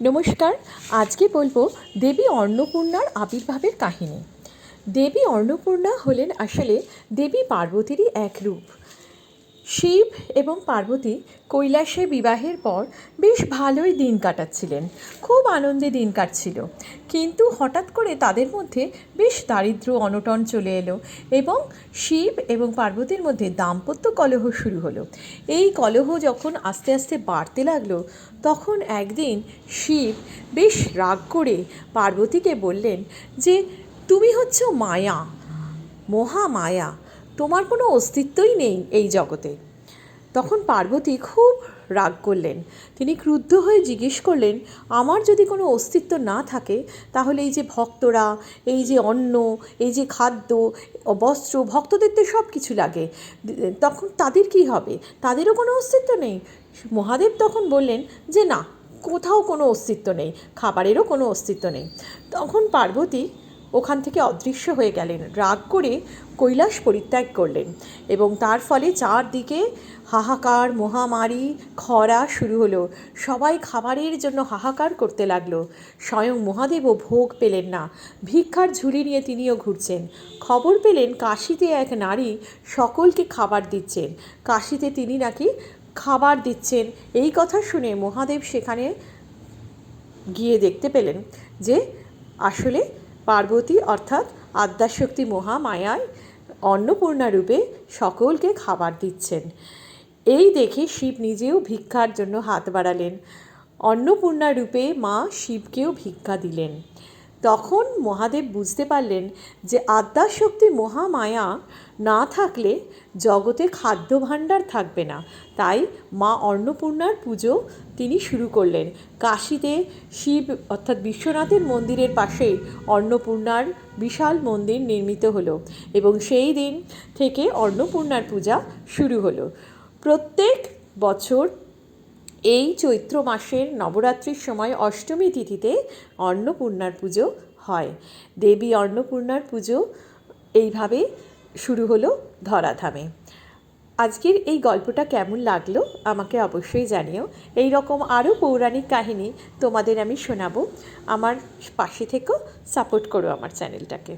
নমস্কার, আজকে বলব দেবী অন্নপূর্ণার আবির্ভাবের কাহিনী। দেবী অন্নপূর্ণা হলেন আসলে দেবী পার্বতীরই এক রূপ। শিব এবং পার্বতী কৈলাসে বিবাহের পর বেশ ভালোই দিন কাটাচ্ছিলেন। খুব আনন্দে দিন কাটছিল। কিন্তু হঠাৎ করে তাদের মধ্যে বেশ দারিদ্র অনটন চলে এলো এবং শিব এবং পার্বতীর মধ্যে দাম্পত্য কলহ শুরু হলো। এই কলহ যখন আস্তে আস্তে বাড়তে লাগল, তখন একদিন শিব বেশ রাগ করে পার্বতীকে বললেন যে, তুমি হচ্ছ মায়া মহামায়া তোমার কোনো অস্তিত্বই নেই এই জগতে। তখন পার্বতী খুব রাগ করলেন। তিনি ক্রুদ্ধ হয়ে জিজ্ঞেস করলেন, আমার যদি কোনো অস্তিত্ব না থাকে, তাহলে এই যে ভক্তরা, এই যে অন্ন, এই যে খাদ্য, বস্ত্র, ভক্তদের তো সব কিছু লাগে। তখন তাদের কি হবে? তাদেরও কোনো অস্তিত্ব নেই? মহাদেব তখন বললেন, যে না, কোথাও কোনো অস্তিত্ব নেই, খাবারেরও কোনো অস্তিত্ব নেই। তখন পার্বতী ওখান থেকে অদৃশ্য হয়ে গেলেন। রাগ করে কৈলাস পরিত্যাগ করলেন এবং তার ফলে চারদিকে হাহাকার, মহামারী, খরা শুরু হলো। সবাই খাবারের জন্য হাহাকার করতে লাগল। স্বয়ং মহাদেবও ভোগ পেলেন না। ভিক্ষার ঝুলি নিয়ে তিনিও ঘুরছেন। খবর পেলেন কাশিতে এক নারী সকলকে খাবার দিচ্ছেন। কাশিতে তিনি নাকি খাবার দিচ্ছেন। এই কথা শুনে মহাদেব সেখানে গিয়ে দেখতে পেলেন যে আসলে পার্বতী অর্থাৎ আদ্যাশক্তি মহামায়ায় অন্নপূর্ণা রূপে সকলকে খাবার দিচ্ছেন। এই দেখে শিব নিজেও ভিক্ষার জন্য হাত বাড়ালেন। অন্নপূর্ণা রূপে মা শিবকেও ভিক্ষা দিলেন। তখন মহাদেব বুঝতে পারলেন যে আদ্যাশক্তি মহামায়া না থাকলে জগতে খাদ্য ভাণ্ডার থাকবে না। তাই মা অন্নপূর্ণার পুজো তিনি শুরু করলেন। কাশিতে শিব অর্থাৎ বিশ্বনাথের মন্দিরের পাশে অন্নপূর্ণার বিশাল মন্দির নির্মিত হলো এবং সেই দিন থেকে অন্নপূর্ণার পূজা শুরু হলো। প্রত্যেক বছর এই চৈত্র মাসের নবরাত্রির সময় অষ্টমী তিথিতে অন্নপূর্ণার পুজো হয়। দেবী অন্নপূর্ণার পুজো এইভাবে শুরু হলো ধরাধামে। আজকের এই গল্পটা কেমন লাগল আমাকে অবশ্যই জানিও। এই রকম আরও পৌরাণিক কাহিনী তোমাদের আমি শোনাবো। আমার পাশে থেকেও সাপোর্ট করো আমার চ্যানেলটাকে।